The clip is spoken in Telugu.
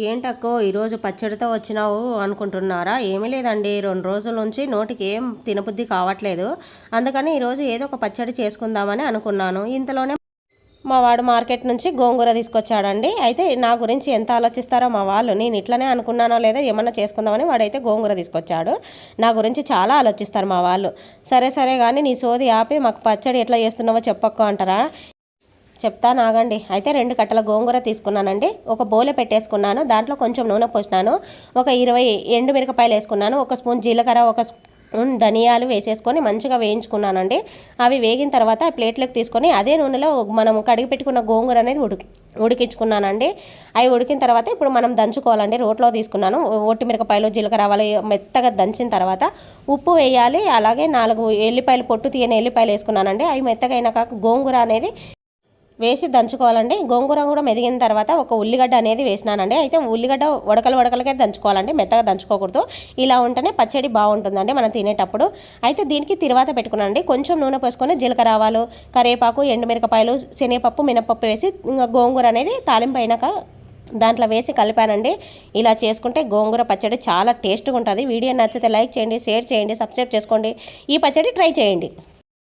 ఏంటక్కో ఈరోజు పచ్చడితో వచ్చినావు అనుకుంటున్నారా? ఏమీ లేదండి. రెండు రోజుల నుంచి నోటికి ఏం తినబుద్ధి కావట్లేదు. అందుకని ఈరోజు ఏదో ఒక పచ్చడి చేసుకుందామని అనుకున్నాను. ఇంతలోనే మా వాడు మార్కెట్ నుంచి గోంగూర తీసుకొచ్చాడండి. అయితే నా గురించి ఎంత ఆలోచిస్తారో మా వాళ్ళు. నేను ఇట్లనే అనుకున్నానో లేదో ఏమన్నా చేసుకుందామని వాడైతే గోంగూర తీసుకొచ్చాడు. నా గురించి చాలా ఆలోచిస్తారు మా వాళ్ళు. సరే సరే కానీ నీ సోది ఆపి మాకు పచ్చడి ఎట్లా చేస్తున్నావో చెప్పక్క అంటారా? చెప్తాను ఆగండి అయితే రెండు కట్టల గోంగూర తీసుకున్నానండి. ఒక బోలె పెట్టేసుకున్నాను. దాంట్లో కొంచెం నూనె పోసినాను. ఒక ఇరవై ఎండు మిరపకాయలు వేసుకున్నాను. ఒక స్పూన్ జీలకర్ర ఒక స్పూన్ ధనియాలు వేసేసుకొని మంచిగా వేయించుకున్నానండి. అవి వేగిన తర్వాత ప్లేట్లోకి తీసుకొని అదే నూనెలో మనం కడిగి పెట్టుకున్న గోంగూర అనేది ఉడికి ఉడికించుకున్నానండి. అవి ఉడికిన తర్వాత ఇప్పుడు మనం దంచుకోవాలండి. రోట్లో తీసుకున్నాను. ఒట్టి మిరపకాయలు జీలకర్ర ఆవాలు మెత్తగా దంచిన తర్వాత ఉప్పు వేయాలి. అలాగే నాలుగు ఎల్లిపాయలు పొట్టు తీయని ఎల్లిపాయలు వేసుకున్నానండి. అవి మెత్తగా అయినాక గోంగూర అనేది వేసి దంచుకోవాలండి. గోంగూర కూడా మెదిగిన తర్వాత ఒక ఉల్లిగడ్డ అనేది వేసినానండి. అయితే ఉల్లిగడ్డ ఉడకలు ఉడకలకే దంచుకోవాలండి. మెత్తగా దంచుకోకూడదు. ఇలా ఉంటేనే పచ్చడి బాగుంటుందండి మనం తినేటప్పుడు. అయితే దీనికి తిరువాత పెట్టుకున్నానండి. కొంచెం నూనె పోసుకొని జీలకర్ర ఆవాలు కరివేపాకు ఎండుమిరపకాయలు శనగపప్పు మినపప్పు వేసి ఇంకా గోంగూర అనేది తాలింపు అయినాక దాంట్లో వేసి కలిపానండి. ఇలా చేసుకుంటే గోంగూర పచ్చడి చాలా టేస్ట్గా ఉంటుంది. వీడియో నచ్చితే లైక్ చేయండి షేర్ చేయండి సబ్స్క్రైబ్ చేసుకోండి. ఈ పచ్చడి ట్రై చేయండి.